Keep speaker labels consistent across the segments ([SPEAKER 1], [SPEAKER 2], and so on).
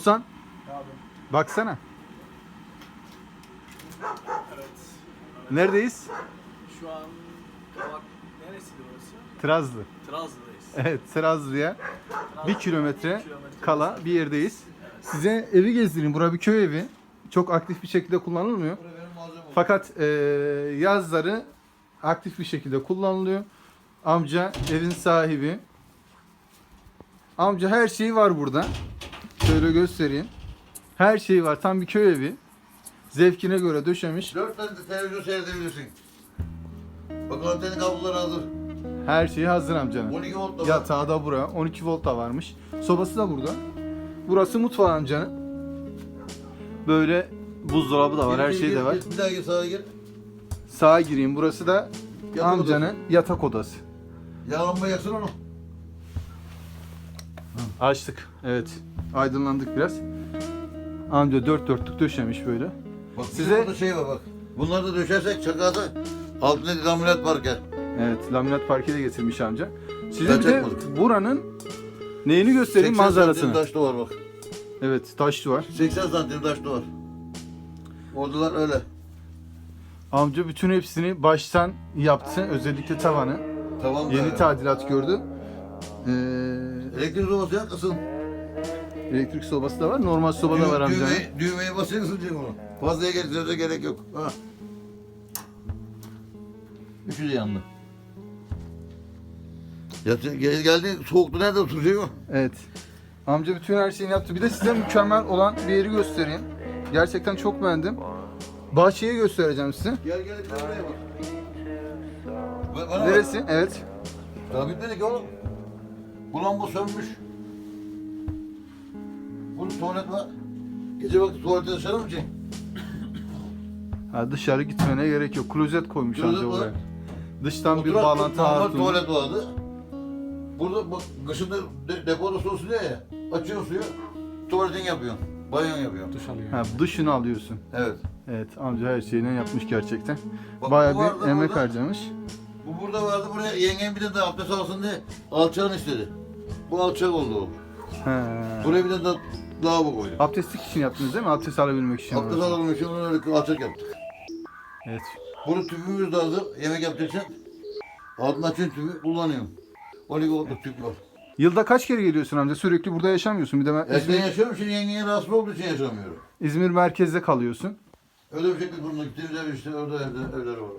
[SPEAKER 1] San baksana.
[SPEAKER 2] Evet.
[SPEAKER 1] Neredeyiz?
[SPEAKER 2] Şu an Kavak neresiydi orası?
[SPEAKER 1] Trazlı.
[SPEAKER 2] Trabzon'dayız.
[SPEAKER 1] Evet Trazlı'ya bir kilometre
[SPEAKER 2] kilometre
[SPEAKER 1] kala bir yerdeyiz. Size evi gezdireyim. Bura bir köy evi. Çok aktif bir şekilde kullanılmıyor. Fakat e, yazları aktif bir şekilde kullanılıyor. Amca evin sahibi. Amca her şeyi var burada. Şöyle göstereyim. Her şeyi var. Tam bir köy evi. Zevkine göre döşemiş.
[SPEAKER 3] Dört tane de televizyon seyredebilirsin. Bak antenin kabloları hazır.
[SPEAKER 1] Her şeyi hazır amcanın.
[SPEAKER 3] 12 volt da var.
[SPEAKER 1] Yatağı da bura. 12 volt da varmış. Sobası da burada. Burası mutfağı amcanın. Böyle buzdolabı da var. Her şey de var.
[SPEAKER 3] Bir daha gir sağa gir.
[SPEAKER 1] Sağa gireyim. Burası da
[SPEAKER 3] Yatak
[SPEAKER 1] amcanın yatak odası.
[SPEAKER 3] Yağlanma yaksın onu.
[SPEAKER 1] Açtık. Evet. Aydınlandık biraz. Amca dört dörtlük döşemiş böyle.
[SPEAKER 3] Bak
[SPEAKER 1] Size-
[SPEAKER 3] Size... burada şey var bak. Bunları da döşersek çakada altında laminat var gel.
[SPEAKER 1] Evet. Laminat parke de getirmiş amca. Size bir de
[SPEAKER 3] çakmadım.
[SPEAKER 1] buranın neyini göstereyim
[SPEAKER 3] 80 santim
[SPEAKER 1] manzarasını.
[SPEAKER 3] taş duvar bak.
[SPEAKER 1] Evet. Taş var.
[SPEAKER 3] 80 santim taş duvar. Oradalar öyle.
[SPEAKER 1] Amca bütün hepsini baştan yaptı. Özellikle tavanı.
[SPEAKER 3] Tamam
[SPEAKER 1] Yeni tadilat gördü. Ee,
[SPEAKER 3] Elektrik sobası yak ısın.
[SPEAKER 1] elektrik sobası da var. Normal soba da var amcanın.
[SPEAKER 3] Düğmeyi, düğmeyi basıyor ısınacak onu. Fazlaya getirmemize gerek yok. Ha. Üçü de yandı. Ya gel geldi soğuktu nerede oturacak o?
[SPEAKER 1] Evet. Amca bütün her şeyini yaptı. Bir de size mükemmel olan bir yeri göstereyim. Gerçekten çok beğendim. Bahçeyi göstereceğim size.
[SPEAKER 3] Gel gel bir de buraya bak. Ba- Bana
[SPEAKER 1] Neresi? Evet.
[SPEAKER 3] Bak. Daha bitmedi ki oğlum. Bu lamba sönmüş. Bunun tuvalet var. Gece vakti tuvalete dışarı mı çek?
[SPEAKER 1] Ha, dışarı gitmene gerek yok. Klozet koymuş
[SPEAKER 3] Klozet
[SPEAKER 1] amca
[SPEAKER 3] var.
[SPEAKER 1] buraya. Dıştan bir
[SPEAKER 3] Oturak-
[SPEAKER 1] bağlantı
[SPEAKER 3] normal
[SPEAKER 1] hatunu.
[SPEAKER 3] tuvalet vardı. Burada bak kışında de, depoda su oluyor ya. Açıyorsun suyu. Tuvaletin yapıyorsun. Banyon yapıyorsun.
[SPEAKER 2] Duş alıyor.
[SPEAKER 1] Ha, dışını alıyorsun.
[SPEAKER 3] Evet.
[SPEAKER 1] Evet amca her şeyini yapmış gerçekten.
[SPEAKER 3] Bak,
[SPEAKER 1] Bayağı
[SPEAKER 3] bu
[SPEAKER 1] bir emek
[SPEAKER 3] burada.
[SPEAKER 1] harcamış.
[SPEAKER 3] Bu burada vardı buraya yengem bir de daha abdest alsın diye alçağını istedi. Bu alçak oldu.
[SPEAKER 1] He.
[SPEAKER 3] Buraya bir de da, lavabo koyduk.
[SPEAKER 1] Abdestlik için yaptınız değil mi? Abdest alabilmek için.
[SPEAKER 3] Abdest
[SPEAKER 1] orası.
[SPEAKER 3] alalım için öyle alçak yaptık.
[SPEAKER 1] Evet.
[SPEAKER 3] Bunu tüpümüz de hazır. Yemek yapacaksın. Altına açıyorsun tüpü kullanıyorum. 12 voltluk tüp var.
[SPEAKER 1] Yılda kaç kere geliyorsun amca? Sürekli burada yaşamıyorsun. Bir de ben
[SPEAKER 3] Eskiden
[SPEAKER 1] İzmir,
[SPEAKER 3] yaşıyorum şimdi yengeye rahatsız olduğu için yaşamıyorum.
[SPEAKER 1] İzmir merkezde kalıyorsun.
[SPEAKER 3] Öyle bir şekilde kuruna gittiğimiz ev işte orada evde, evleri var.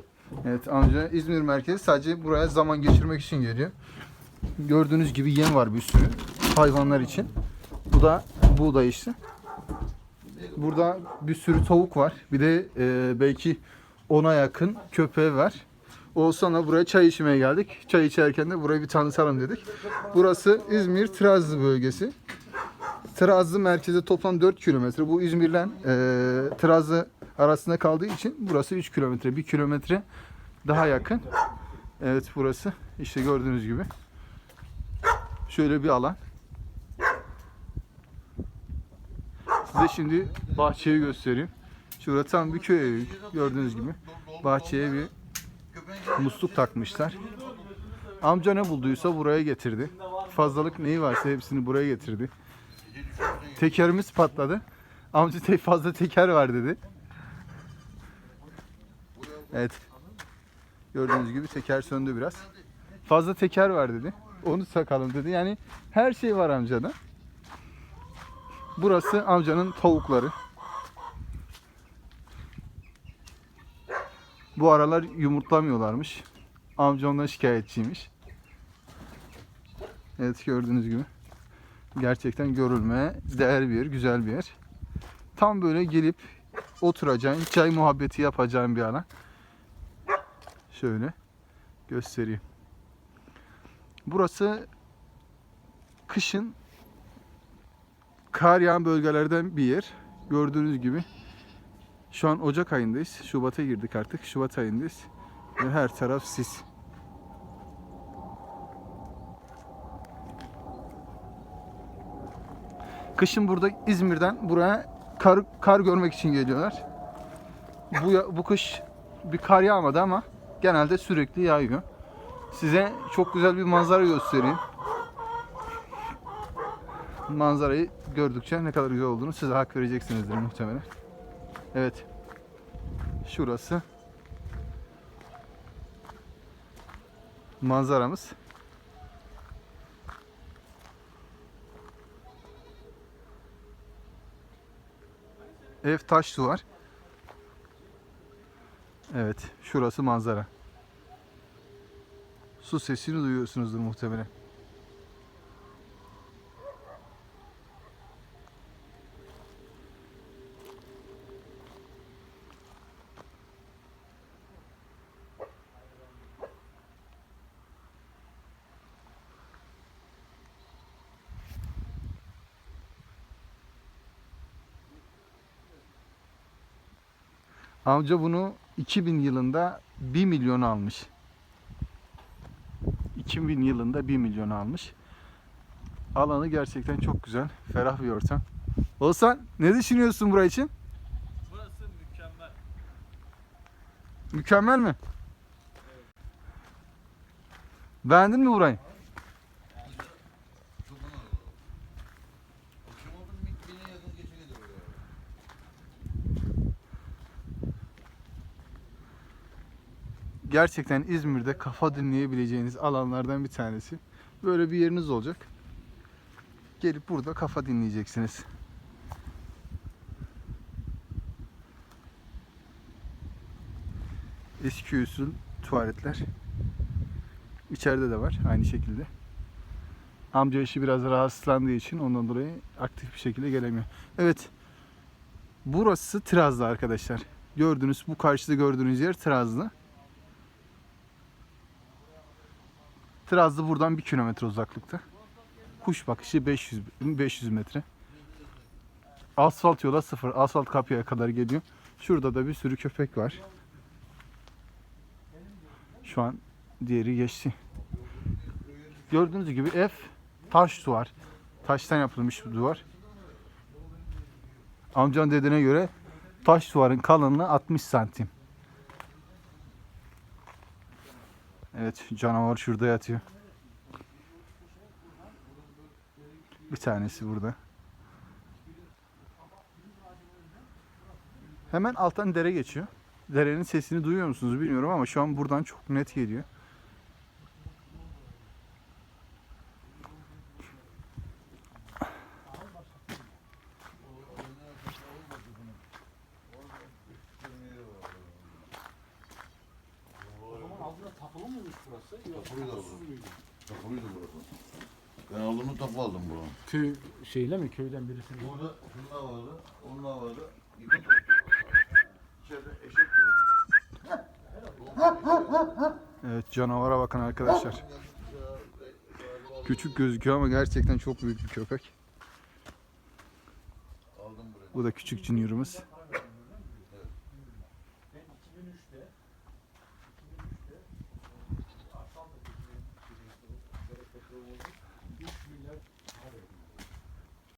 [SPEAKER 1] Evet amca İzmir merkezi sadece buraya zaman geçirmek için geliyor. Gördüğünüz gibi yem var bir sürü hayvanlar için. Bu da buğday işte. Burada bir sürü tavuk var. Bir de e, belki ona yakın köpeği var. O sonra buraya çay içmeye geldik. Çay içerken de burayı bir tanıtalım dedik. Burası İzmir Trazlı bölgesi. Trazlı merkeze toplam 4 kilometre. Bu İzmir'le e, Trazlı arasında kaldığı için burası 3 kilometre. 1 kilometre daha yakın. Evet burası. İşte gördüğünüz gibi. Şöyle bir alan. Size şimdi bahçeyi göstereyim. Şurada tam bir köy evi. Gördüğünüz gibi. Bahçeye bir musluk takmışlar. Amca ne bulduysa buraya getirdi. Fazlalık neyi varsa hepsini buraya getirdi. Tekerimiz patladı. Amca tek fazla teker var dedi. Evet. Gördüğünüz gibi teker söndü biraz. Fazla teker var dedi. Onu takalım dedi. Yani her şey var amcada. Burası amcanın tavukları. Bu aralar yumurtlamıyorlarmış. Amca ondan şikayetçiymiş. Evet gördüğünüz gibi. Gerçekten görülmeye değer bir yer, güzel bir yer. Tam böyle gelip oturacağın, çay muhabbeti yapacağın bir alan. Şöyle göstereyim. Burası kışın kar yağan bölgelerden bir yer. Gördüğünüz gibi şu an Ocak ayındayız. Şubat'a girdik artık. Şubat ayındayız. Ve her taraf sis. Kışın burada İzmir'den buraya kar, kar görmek için geliyorlar. Bu, bu kış bir kar yağmadı ama genelde sürekli yağıyor. Size çok güzel bir manzara göstereyim. manzarayı gördükçe ne kadar güzel olduğunu size hak vereceksinizdir muhtemelen. Evet. Şurası manzaramız. Ev taş duvar. Evet, şurası manzara. Su sesini duyuyorsunuzdur muhtemelen. Amca bunu 2000 yılında 1 milyon almış. 2000 yılında 1 milyon almış. Alanı gerçekten çok güzel. Ferah bir ortam. Oğuzhan ne düşünüyorsun burası için?
[SPEAKER 2] Burası mükemmel.
[SPEAKER 1] Mükemmel mi? Beğendin mi burayı? Gerçekten İzmir'de kafa dinleyebileceğiniz alanlardan bir tanesi. Böyle bir yeriniz olacak. Gelip burada kafa dinleyeceksiniz. Eski usul tuvaletler. İçeride de var aynı şekilde. Amca işi biraz rahatsızlandığı için ondan dolayı aktif bir şekilde gelemiyor. Evet. Burası Tirazlı arkadaşlar. Gördüğünüz bu karşıda gördüğünüz yer Tirazlı. Tirazlı buradan 1 kilometre uzaklıkta. Kuş bakışı 500 500 metre. Asfalt yola sıfır. Asfalt kapıya kadar geliyor. Şurada da bir sürü köpek var. Şu an diğeri geçti. Gördüğünüz gibi ev taş duvar. Taştan yapılmış bir duvar. Amcan dediğine göre taş duvarın kalınlığı 60 santim. Evet canavar şurada yatıyor. Bir tanesi burada. Hemen alttan dere geçiyor. Derenin sesini duyuyor musunuz bilmiyorum ama şu an buradan çok net geliyor.
[SPEAKER 2] O zaman altında mıymış burası? Yok.
[SPEAKER 3] Tapılıydı
[SPEAKER 2] tapısız
[SPEAKER 3] abi.
[SPEAKER 2] mıydı?
[SPEAKER 3] Tapuluydu burası. Ben aldığımı tapu aldım buranın.
[SPEAKER 2] Köy şeyle mi? Köyden birisi.
[SPEAKER 3] Burada şunlar vardı, onlar vardı. İpi tuttu. İçeride eşek durdu.
[SPEAKER 1] Evet canavara bakın arkadaşlar. Küçük gözüküyor ama gerçekten çok büyük bir köpek.
[SPEAKER 3] Aldım burayı.
[SPEAKER 1] Bu da küçük ciniyorumuz.